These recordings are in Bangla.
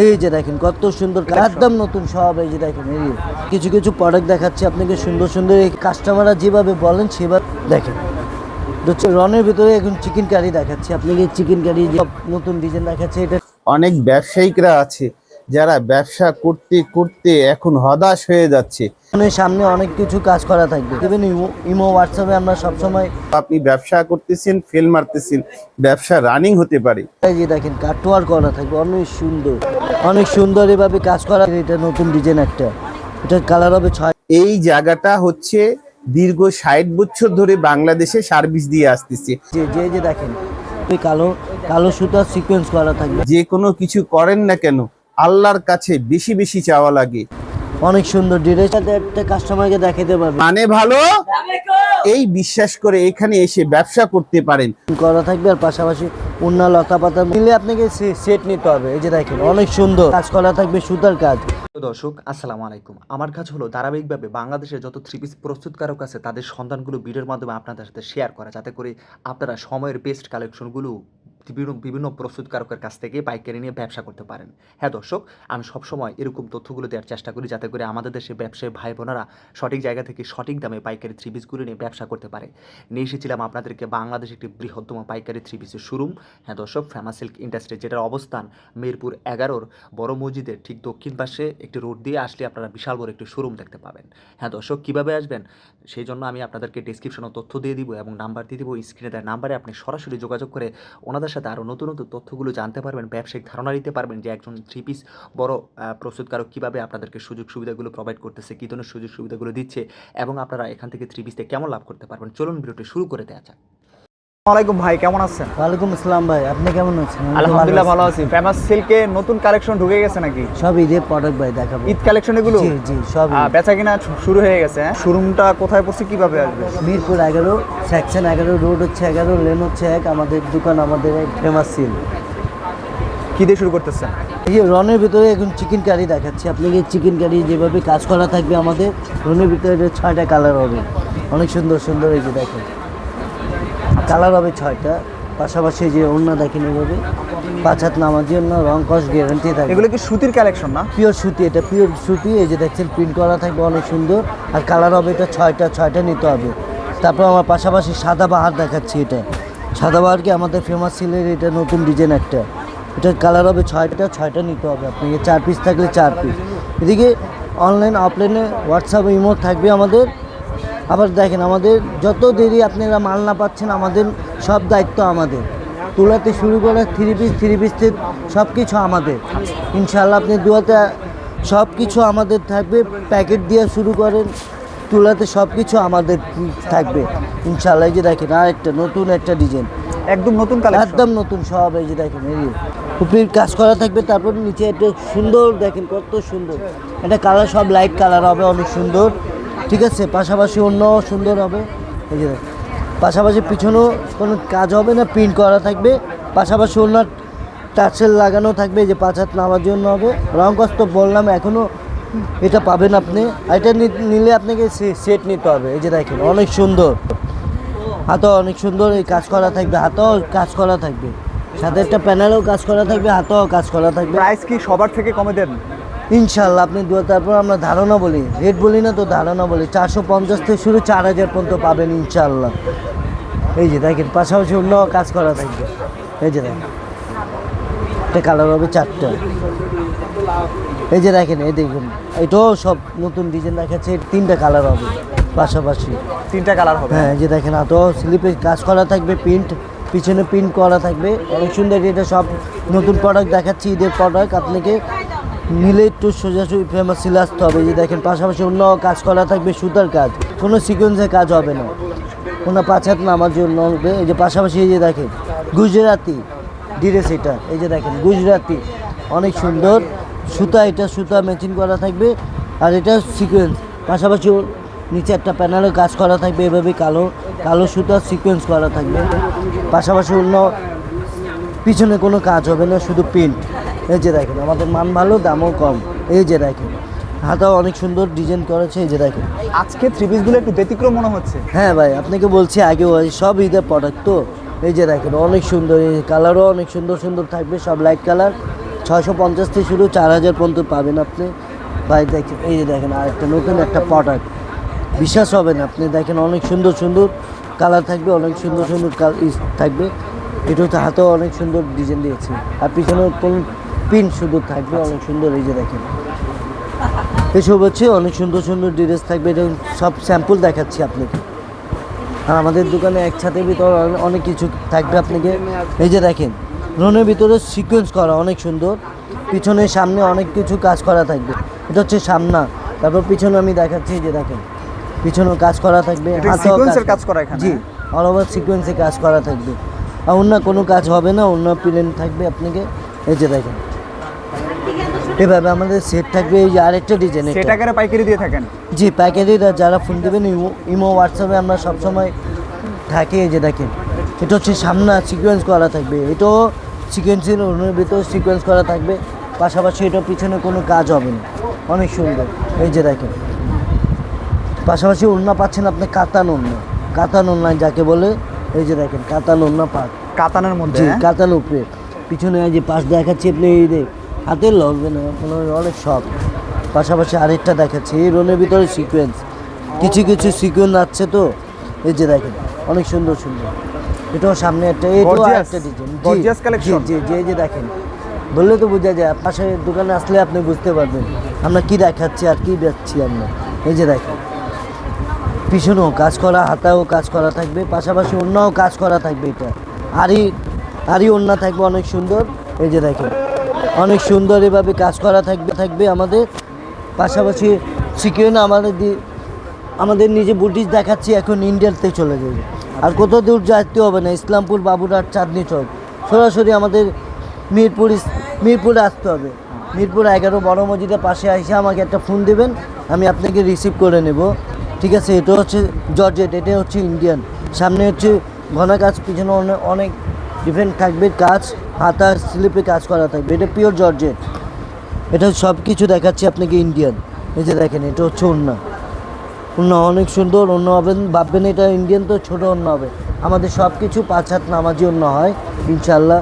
এই যে দেখেন, কত সুন্দর একদম নতুন সব, এই যে দেখেন, এই কিছু কিছু প্রোডাক্ট দেখাচ্ছি আপনাকে, সুন্দর সুন্দর এই কাস্টমাররা যেভাবে বলেন, সেভাবে দেখেন। রনের ভিতরে এখন চিকেন কারি দেখাচ্ছি, আপনাকে চিকেন কারি সব নতুন ডিজাইন দেখাচ্ছে, এটা অনেক ব্যবসায়িকরা আছে যারা ব্যবসা করতে করতে এখন হতাশ হয়ে যাচ্ছে। মানে সামনে অনেক কিছু কাজ করা থাকবে। ইভেন ইমো- হোয়াটসঅ্যাপে আমরা সবসময় আপনি ব্যবসা করতেছেন ফেল মারতেছেন ব্যবসা রানিং হতে পারে। এই যে দেখেন কাটোয়ার করা থাকবে অনেক সুন্দর। অনেক সুন্দর এভাবে কাজ করা। এটা নতুন ডিজাইন একটা। এটার কালার হবে ছয়। এই জায়গাটা হচ্ছে দীর্ঘ ষাট বছর ধরে বাংলাদেশে সার্ভিস দিয়ে আসতেছে। যে যে যে দেখেন কালো কালো সুতার সিকোয়েন্স করা থাকবে। যে কোনো কিছু করেন না কেন আল্লাহর কাছে বেশি বেশি চাওয়া লাগে। অনেক সুন্দর ডিরেস একটা কাস্টমারকে দেখাতে পারবে। মানে ভালো? এই বিশ্বাস করে এখানে এসে ব্যবসা করতে পারেন। করা থাকবে আর পাশাপাশি অন্য লতা পাতা মিলে আপনাকে সেট নিতে হবে। এই যে দেখেন অনেক সুন্দর। কাজ করা থাকবে সুতার কাজ। দর্শক আসসালামু আলাইকুম আমার কাজ হলো ধারাবাহিকভাবে বাংলাদেশের যত থ্রি পিস প্রস্তুতকারক আছে তাদের সন্ধানগুলো ভিডিওর মাধ্যমে আপনাদের সাথে শেয়ার করা যাতে করে আপনারা সময়ের বেস্ট কালেকশনগুলো বিভিন্ন বিভিন্ন প্রস্তুতকারকের কাছ থেকে বাইক পাইকারি নিয়ে ব্যবসা করতে পারেন। হ্যাঁ দর্শক, আমি সবসময় এরকম তথ্যগুলো দেওয়ার চেষ্টা করি যাতে করে আমাদের দেশে ব্যবসায়ী ভাই বোনেরা সঠিক জায়গা থেকে সঠিক দামে পাইকারি থ্রি পিসগুলো নিয়ে ব্যবসা করতে পারে। নিয়ে এসেছিলাম আপনাদেরকে বাংলাদেশ একটি বৃহত্তম পাইকারি থ্রি পিসের শোরুম। হ্যাঁ দর্শক ফেমাস সিল্ক ইন্ডাস্ট্রি যেটার অবস্থান মিরপুর এগারোর বড় মসজিদের ঠিক দক্ষিণ পাশে একটি রোড দিয়ে আসলে আপনারা বিশাল বড় একটি শোরুম দেখতে পাবেন। হ্যাঁ দর্শক, কীভাবে আসবেন? সেই জন্য আমি আপনাদেরকে ডিসক্রিপশনে তথ্য দিয়ে দিব এবং নাম্বার দিয়ে দিব। স্ক্রিনে দেওয়ার নাম্বারে আপনি সরাসরি যোগাযোগ করে ওনাদের সাথে আরও নতুন নতুন তথ্যগুলো জানতে পারবেন, ব্যবসায়িক ধারণা নিতে পারবেন যে একজন থ্রি পিস বড় প্রস্তুতকারক কীভাবে আপনাদেরকে সুযোগ সুবিধাগুলো প্রোভাইড করতেছে, কী ধরনের সুযোগ সুবিধাগুলো দিচ্ছে এবং আপনারা এখান থেকে থ্রি পিসতে কেমন লাভ করতে পারবেন। চলুন ভিডিওটি শুরু করে দেওয়া যাক। আসসালামাইকুম ভাই কেমন আছেন? ওয়ালাইকুম আসসালাম ভাই আপনি কেমন আছেন? আলহামদুলিল্লাহ ভালো আছি। ফেমাস সিল্কে নতুন কালেকশন ঢুকে গেছে নাকি? সব ঈদের প্রোডাক্ট ভাই দেখাবো। ঈদ কালেকশন এগুলো? জি জি সব বেচা কিনা শুরু হয়ে গেছে হ্যাঁ? শোরুমটা কোথায় পড়ছে কীভাবে আসবে? মিরপুর এগারো সেকশন এগারো রোড হচ্ছে এগারো লেন হচ্ছে এক আমাদের দোকান আমাদের ফেমাস সিল কি দিয়ে শুরু করতেছেন? এই যে রনের ভিতরে এখন চিকেন কারি দেখাচ্ছি। আপনাকে চিকেন কারি যেভাবে কাজ করা থাকবে আমাদের রনের ভিতরে ছয়টা কালার হবে। অনেক সুন্দর সুন্দর এই যে দেখেন। কালার হবে ছয়টা পাশাপাশি যে অন্য দেখেন এভাবে পাঁচ হাত নামার জন্য রং কস গ্যারান্টি থাকে এগুলো কি সুতির কালেকশন না? পিওর সুতি এটা পিওর সুতি এই যে দেখছেন প্রিন্ট করা থাকবে অনেক সুন্দর। আর কালার হবে এটা ছয়টা ছয়টা নিতে হবে। তারপর আমার পাশাপাশি সাদা বাহার দেখাচ্ছি এটা। সাদা বাহার কি আমাদের ফেমাস সিলের এটা নতুন ডিজাইন একটা। এটার কালার হবে ছয়টা ছয়টা নিতে হবে আপনাকে। চার পিস থাকলে চার পিস এদিকে অনলাইন অফলাইনে হোয়াটসঅ্যাপ ইমো থাকবে আমাদের। আবার দেখেন আমাদের যত দেরি আপনারা মাল না পাচ্ছেন আমাদের সব দায়িত্ব আমাদের। তোলাতে শুরু করে থ্রি পিস থ্রি পিস সব কিছু আমাদের। ইনশাল্লাহ আপনি দুয়াতে সব কিছু আমাদের থাকবে প্যাকেট দিয়ে শুরু করেন তুলাতে সব কিছু আমাদের থাকবে। ইনশাল্লাহ এই যে দেখেন আর একটা নতুন একটা ডিজাইন একদম নতুন কালেকশন একদম নতুন সব এই যে দেখেন এই উপরির কাজ করা থাকবে তারপর নিচে একটা সুন্দর দেখেন কত সুন্দর। এটা কালার সব লাইট কালার হবে অনেক সুন্দর। ঠিক আছে, পাশাপাশি অন্য সুন্দর হবে। পাশাপাশি পিছনেও কোনো কাজ হবে না প্রিন্ট করা থাকবে। পাশাপাশি অন্য টাচেল লাগানো থাকবে যে পাঁচ হাত নামার জন্য হবে। রং কষ্ট বললাম এখনও এটা পাবেন আপনি। এটা নিলে আপনাকে সেট নিতে হবে। এই যে দেখেন, অনেক সুন্দর। হাতও অনেক সুন্দর, এই কাজ করা থাকবে, হাতও কাজ করা থাকবে। সাথে একটা প্যানেলও কাজ করা থাকবে, হাতেও কাজ করা থাকবে। প্রাইস কি সবার থেকে কমে দেন? ইনশাল্লাহ আপনি দু তারপর আমরা ধারণা বলি। রেট বলি না তো ধারণা বলি। চারশো পঞ্চাশ থেকে শুরু চার হাজার পর্যন্ত পাবেন ইনশাল্লাহ এই যে দেখেন পাশাপাশি অন্য কাজ করা থাকবে। এই যে দেখেন এটা কালার হবে চারটা। এই যে দেখেন এই দেখুন এটাও সব নতুন ডিজাইন দেখাচ্ছে তিনটা কালার হবে পাশাপাশি। তিনটা কালার হবে। হ্যাঁ এই যে দেখেন এত স্লিপে কাজ করা থাকবে প্রিন্ট পিছনে প্রিন্ট করা থাকবে। অনেক সুন্দর এটা সব নতুন প্রোডাক্ট দেখাচ্ছি ঈদের প্রোডাক্ট আপনাকে নিলে একটু সোজাসুজি ফেমাস সিলে আসতে হবে। যে দেখেন, পাশাপাশি অন্য কাজ করা থাকবে সুতার কাজ। কোনো সিকোয়েন্সের কাজ হবে না। কোনো পাঁচ হাত নামার জন্য হবে। এই যে পাশাপাশি এই যে দেখেন, গুজরাতি ডিরেস এটা। এই যে দেখেন, গুজরাতি। অনেক সুন্দর। সুতা এটা, সুতা ম্যাচিং করা থাকবে। আর এটা সিকোয়েন্স পাশাপাশি নিচে একটা প্যানেলে কাজ করা থাকবে, এভাবে কালো কালো সুতা সিকোয়েন্স করা থাকবে। পাশাপাশি অন্য পিছনে কোনো কাজ হবে না, শুধু প্রিন্ট এই যে দেখেন আমাদের মান ভালো দামও কম। এই যে দেখেন হাতাও অনেক সুন্দর ডিজাইন করেছে এই যে দেখেন। আজকে থ্রি পিসগুলো একটু ব্যতিক্রম মনে হচ্ছে। হ্যাঁ ভাই আপনাকে বলছি আগে সব ঈদের প্রোডাক্ট তো। এই যে দেখেন অনেক সুন্দর এই কালারও অনেক সুন্দর সুন্দর থাকবে সব লাইট কালার ছয়শো পঞ্চাশ থেকে শুরু চার হাজার পর্যন্ত পাবেন আপনি। ভাই দেখেন এই যে দেখেন আর একটা নতুন একটা প্রোডাক্ট বিশ্বাস হবে না আপনি দেখেন অনেক সুন্দর সুন্দর কালার থাকবে অনেক সুন্দর সুন্দর কাল থাকবে। এটা হচ্ছে হাতেও অনেক সুন্দর ডিজাইন দিয়েছে। আর পিছনে কোন পিন শুধু থাকবে অনেক সুন্দর এই যে দেখেন। এসব হচ্ছে অনেক সুন্দর সুন্দর ড্রেস থাকবে এটা সব স্যাম্পল দেখাচ্ছি আপনাকে। আর আমাদের দোকানে একসাথে ভিতর অনেক কিছু থাকবে আপনাকে। এই যে দেখেন রনের ভিতরে সিকোয়েন্স করা অনেক সুন্দর। পিছনে সামনে অনেক কিছু কাজ করা থাকবে। এটা হচ্ছে সামনা। তারপর পিছনে আমি দেখাচ্ছি এই যে দেখেন পিছনেও কাজ করা থাকবে কাজ করা এখানে? জি অল ওভার সিকোয়েন্সে কাজ করা থাকবে। আর অন্য কোনো কাজ হবে না অন্য প্লেন থাকবে আপনাকে। এই যে দেখেন এভাবে আমাদের সেট থাকবে এই যে আরেকটা ডিজাইন সেটা করে পাইকারি দিয়ে থাকেন? জি প্যাকেজিরা যারা ফোন দেবেন ইমো ইমো হোয়াটসঅ্যাপে আমরা সবসময় থাকি এই যে দেখেন। এটা হচ্ছে সামনা সিকোয়েন্স করা থাকবে। এটাও সিকোয়েন্সের ওর ভিতরে সিকোয়েন্স করা থাকবে। পাশাপাশি এটা পিছনে কোনো কাজ হবে না। অনেক সুন্দর। এই যে দেখেন। পাশাপাশি ওড়না পাচ্ছেন আপনি কাতান ওড়না। কাতান ওড়না যাকে বলে এই যে দেখেন কাতান ওড়না পাক কাতানের মধ্যে হ্যাঁ? কাতান উপরে। পিছনে এই যে পাশ দেখাচ্ছি আপনি এই যে হাতে লড়বে না কোনো অনেক শখ। পাশাপাশি আরেকটা দেখাচ্ছি এই রোলের ভিতরে সিকোয়েন্স কিছু কিছু সিকোয়েন্স আছে তো এই যে দেখেন অনেক সুন্দর সুন্দর। এটাও সামনে একটা এটাও একটা ডিজাইন? জি জি এই যে দেখেন বললে তো বোঝা যায় পাশে দোকানে আসলে আপনি বুঝতে পারবেন আমরা কি দেখাচ্ছি আর কি বেচছি আমরা। এই যে দেখেন পিছনেও কাজ করা হাতাও কাজ করা থাকবে পাশাপাশি অন্যও কাজ করা থাকবে এটা। আরই আরই অন্য থাকবে অনেক সুন্দর। এই যে দেখেন অনেক সুন্দর এভাবে কাজ করা থাকবে থাকবে আমাদের। পাশাপাশি সিকিউন আমাদের আমাদের নিজে বুটিশ দেখাচ্ছি, এখন ইন্ডিয়াতে চলে যাবে। আর কোথাও দূর যাইতে হবে না, ইসলামপুর, বাবুরহাট, চাঁদনি চক। সরাসরি আমাদের মিরপুর মিরপুরে আসতে হবে। মিরপুর এগারো বড় মসজিদের পাশে এসে আমাকে একটা ফোন দেবেন, আমি আপনাকে রিসিভ করে নেব। ঠিক আছে, এটা হচ্ছে জর্জেট, এটা হচ্ছে ইন্ডিয়ান। সামনে হচ্ছে ঘনা কাজ, পিছনে অনেক ডিফারেন্ট থাকবে কাজ। হাতা স্লিপে কাজ করা থাকবে। এটা পিওর জর্জেট এটা সব কিছু দেখাচ্ছি আপনাকে ইন্ডিয়ান এই যে দেখেন এটা হচ্ছে ওন্না ওন্না অনেক সুন্দর অন্য হবেন ভাববেন এটা ইন্ডিয়ান তো ছোটো অন্য হবে। আমাদের সব কিছু পাঁচ হাত নামাজি অন্য হয় ইনশাল্লাহ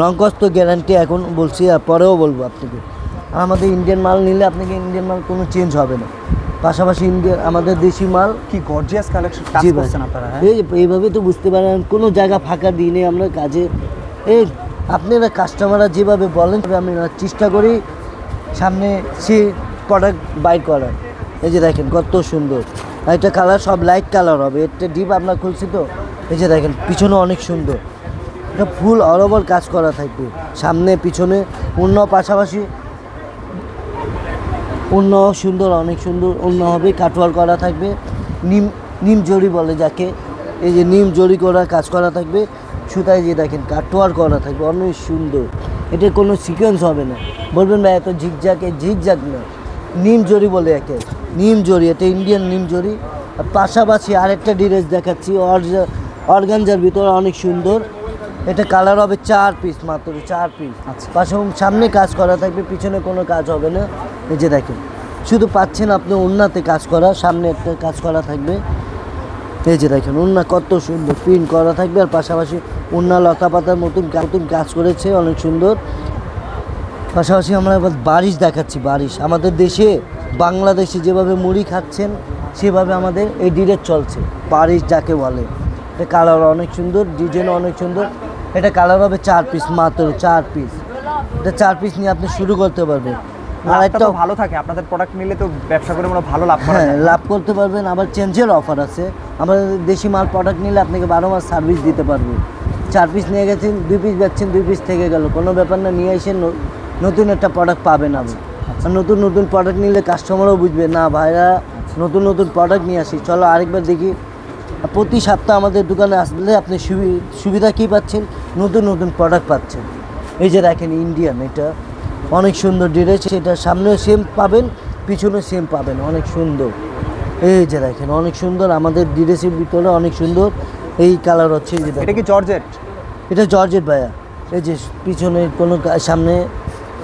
রঙ্কস তো গ্যারান্টি এখন বলছি আর পরেও বলব আপনাকে। আর আমাদের ইন্ডিয়ান মাল নিলে আপনাকে ইন্ডিয়ান মাল কোনো চেঞ্জ হবে না। পাশাপাশি ইন্ডিয়ান আমাদের দেশি মাল। কি গর্জিয়াস কালেকশন কাজ জি ভাই। করছেন আপনারা হ্যাঁ? এই এইভাবে তো বুঝতে পারেন কোনো জায়গা ফাঁকা দিনে আমরা কাজে। এই আপনারা কাস্টমাররা যেভাবে বলেন আমি চেষ্টা করি। সামনে সে প্রোডাক্ট বাই করার এই যে দেখেন, কত সুন্দর। এটা কালার সব লাইট কালার হবে। একটা ডিপ আপনার খুলছি তো। এই যে দেখেন, পিছনে অনেক সুন্দর। এটা ফুল ওভার কাজ করা থাকবে। সামনে, পিছনে, অন্য পাশাপাশি অন্য সুন্দর, অনেক সুন্দর, অন্য হবে কাটওয়ার করা থাকবে। নিম নিম জড়ি বলে যাকে। এই যে নিম জড়ি করা কাজ করা থাকবে। সুতায় যে দেখেন কাটওয়ার করা থাকবে অনেক সুন্দর। এটা কোনো সিকোয়েন্স হবে না। বলবেন ভাই এত ঝিকঝাকে ঝিকঝাক না। নিম জড়ি বলে একে। নিম জড়ি এটা ইন্ডিয়ান নিম জড়ি আর পাশাপাশি আরেকটা ড্রেস দেখাচ্ছি অর্জা অর্গানজার ভিতরে অনেক সুন্দর। এটা কালার হবে চার পিস মাত্র চার পিস আচ্ছা। পাশাপাশি সামনে কাজ করা থাকবে পিছনে কোনো কাজ হবে না। এই যে দেখেন শুধু পাচ্ছেন আপনি উন্নাতে কাজ করা সামনে একটা কাজ করা থাকবে। এই যে দেখেন উন্না কত সুন্দর প্রিন্ট করা থাকবে আর পাশাপাশি উন্না লতা পাতার মতন নতুন কাজ করেছে অনেক সুন্দর। পাশাপাশি আমরা এবার বারিশ দেখাচ্ছি বারিশ। আমাদের দেশে বাংলাদেশে যেভাবে মুড়ি খাচ্ছেন সেভাবে আমাদের এই ডিরেট চলছে। বারিশ যাকে বলে। এটা কালার অনেক সুন্দর ডিজাইন অনেক সুন্দর। এটা কালার হবে চার পিস মাত্র চার পিস এটা চার পিস নিয়ে আপনি শুরু করতে পারবেন। আর একটা তো ভালো থাকে আপনাদের প্রোডাক্ট নিলে তো ব্যবসা করে মনে ভালো লাভ হ্যাঁ লাভ করতে পারবেন। আবার চেঞ্জের অফার আছে। আমাদের দেশি মাল প্রোডাক্ট নিলে আপনাকে বারো মাস সার্ভিস দিতে পারব। চার পিস নিয়ে গেছেন, দুই পিস বেচছেন, দুই পিস থেকে গেল। কোনো ব্যাপার না, নিয়ে এসে নতুন একটা প্রোডাক্ট পাবেন আপনি। নতুন নতুন প্রোডাক্ট নিলে কাস্টমারও বুঝবে, না ভাইরা, নতুন নতুন প্রোডাক্ট নিয়ে আসি। চলো আরেকবার দেখি। প্রতি সপ্তাহ আমাদের দোকানে আসলে আপনি সুবি- সুবিধা কী পাচ্ছেন? নতুন নতুন প্রোডাক্ট পাচ্ছেন। এই যে দেখেন ইন্ডিয়ান এটা অনেক সুন্দর ড্রেস এটা সামনেও সেম পাবেন পিছনে সেম পাবেন, অনেক সুন্দর। এই যে দেখেন অনেক সুন্দর। আমাদের ড্রেসের ভিতরে অনেক সুন্দর। এই কালার হচ্ছে এই যে। এটা কি জর্জেট? এটা জর্জেট ভাইয়া। এই যে পিছনে কোনো সামনে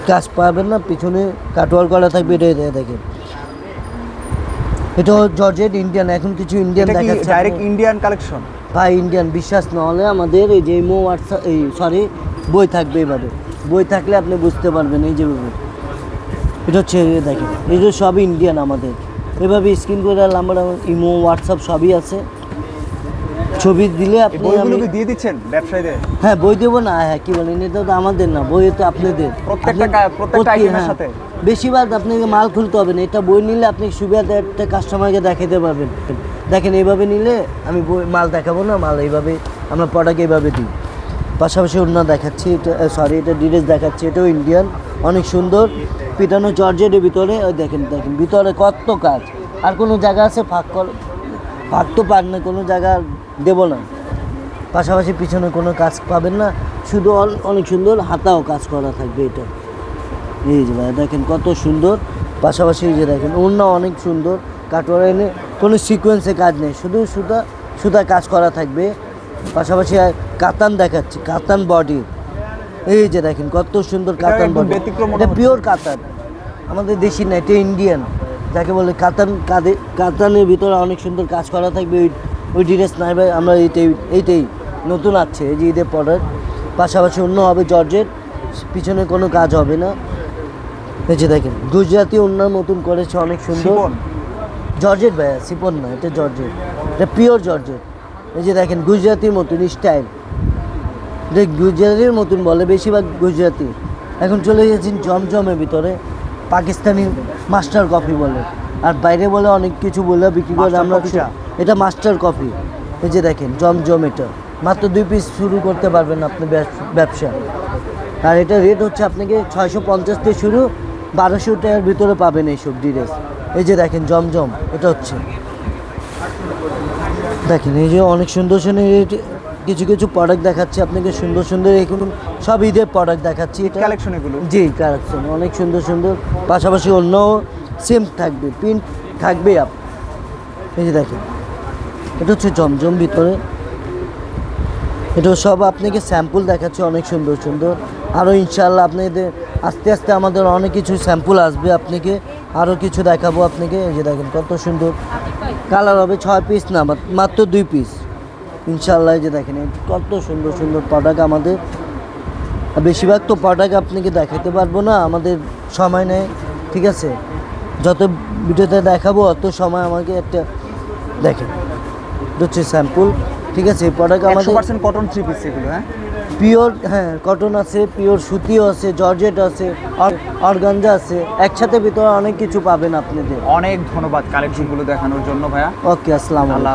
কাজ পাবেন না পিছনে কাটওয়ার করা থাকবে এটা দেখেন। এটা জর্জেট ইন্ডিয়ান এখন কিছু ইন্ডিয়ান এটা কি দেখাচ্ছে ডাইরেক্ট ইন্ডিয়ান কালেকশন ভাই ইন্ডিয়ান বিশ্বাস না হলে আমাদের এই যে ইমো হোয়াটসঅ্যাপ এই সরি বই থাকবে এভাবে বই থাকলে আপনি বুঝতে পারবেন এই যেভাবে এটা হচ্ছে এই দেখেন এগুলো সবই ইন্ডিয়ান আমাদের। এভাবে স্ক্রিন করে নাম্বার ইমো হোয়াটসঅ্যাপ সবই আছে। ছবি দিলে আপনি বইগুলো কি দিয়ে দিচ্ছেন ব্যবসায়ীদের? হ্যাঁ বই দেবো না হ্যাঁ কি বলেন এটা তো আমাদের না বই তো আপনাদের। প্রত্যেকটা প্রত্যেকটা এর হ্যাঁ। সাথে? বেশিরভাগ আপনাকে মাল খুলতে হবে না এটা বই নিলে আপনি সুবিধা একটা কাস্টমারকে দেখাতে পারবেন। দেখেন এইভাবে নিলে আমি বই মাল দেখাবো না মাল এইভাবে আমরা প্রোডাক্ট এইভাবে দিই। পাশাপাশি অন্য দেখাচ্ছি এটা সরি এটা ডিটেলস দেখাচ্ছি এটাও ইন্ডিয়ান অনেক সুন্দর। পিটানো জর্জেটের ভিতরে ওই দেখেন দেখেন ভিতরে কত কাজ আর কোনো জায়গা আছে ফাঁক কর ফাঁক তো পার না কোনো জায়গা দেবো না। পাশাপাশি পিছনে কোনো কাজ পাবেন না শুধু অল- অনেক সুন্দর হাতাও কাজ করা থাকবে এটা। এই যে ভাই দেখেন কত সুন্দর। পাশাপাশি এই যে দেখেন ওড়না অনেক সুন্দর কাটোয়ার এনে কোনো সিকোয়েন্সে কাজ নেই শুধু সুতা সুতা কাজ করা থাকবে। পাশাপাশি আর কাতান দেখাচ্ছি কাতান বডি এই যে দেখেন কত সুন্দর কাতান বডি এটা পিওর কাতান। আমাদের দেশি না এটা ইন্ডিয়ান যাকে বলে কাতান কাদে কাতানের ভিতরে অনেক সুন্দর কাজ করা থাকবে। ওই ওই ড্রেস নাই ভাই আমরা এইটাই এইটাই নতুন আছে এই যে ঈদের প্রোডাক্ট পাশাপাশি অন্য হবে জর্জেট পিছনে কোনো কাজ হবে না। এই যে দেখেন গুজরাতি অন্য নতুন করেছে অনেক সুন্দর। জর্জেট ভাইয়া সিপন না এটা জর্জেট। এটা পিওর জর্জেট। এই যে দেখেন গুজরাতির মতন স্টাইল। এটা গুজরাটির মতন বলে বেশিরভাগ গুজরাতি এখন চলে গেছেন জমজমের ভিতরে। পাকিস্তানি মাস্টার কফি বলে। আর বাইরে বলে অনেক কিছু বলে বিক্রি করে আমরা? এটা মাস্টার কফি। এই যে দেখেন জমজম এটা। মাত্র দুই পিস শুরু করতে পারবেন আপনি ব্যবস- আর এটা রেট হচ্ছে আপনাকে ছয়শো পঞ্চাশ থেকে শুরু বারোশো টাকার ভিতরে পাবেন এইসব ডিরেস এই যে দেখেন জমজম এটা হচ্ছে। দেখেন এই যে অনেক সুন্দর সুন্দর কিছু কিছু প্রোডাক্ট দেখাচ্ছি আপনাকে সুন্দর সুন্দর এখন সব ঈদের প্রোডাক্ট দেখাচ্ছি। এটা কালেকশন এগুলো? জি কালেকশন অনেক সুন্দর সুন্দর। পাশাপাশি অন্য সেম থাকবে প্রিন্ট থাকবে আপ এই যে দেখেন এটা হচ্ছে জমজম ভিতরে। এটা সব আপনাকে স্যাম্পল দেখাচ্ছে অনেক সুন্দর সুন্দর। আরও ইনশাল্লাহ আপনাদের আস্তে আস্তে আমাদের অনেক কিছু স্যাম্পল আসবে আপনাকে। আরও কিছু দেখাবো আপনাকে। এই যে দেখেন কত সুন্দর। কালার হবে ছয় পিস না মাত- মাত্র দুই পিস ইনশাল্লাহ যে দেখেন কত সুন্দর সুন্দর প্রোডাক্ট আমাদের। বেশিরভাগ তো প্রোডাক্ট আপনাকে দেখাতে পারব না আমাদের সময় নেই ঠিক আছে? যত ভিডিওতে দেখাবো অত সময় আমাকে একটা দেখেন হচ্ছে স্যাম্পল ঠিক আছে? প্রোডাক্ট আমাদের। পার্সেন্ট কটন থ্রি পিস এগুলো হ্যাঁ? পিওর হ্যাঁ কটন আছে পিওর সুতিও আছে জর্জেট আছে অর্গানজা আছে। একসাথে ভিতরে অনেক কিছু পাবেন আপনাদের। অনেক ধন্যবাদ কালেকশনগুলো দেখানোর জন্য ভাইয়া। ওকে আসসালাম আল্লাহ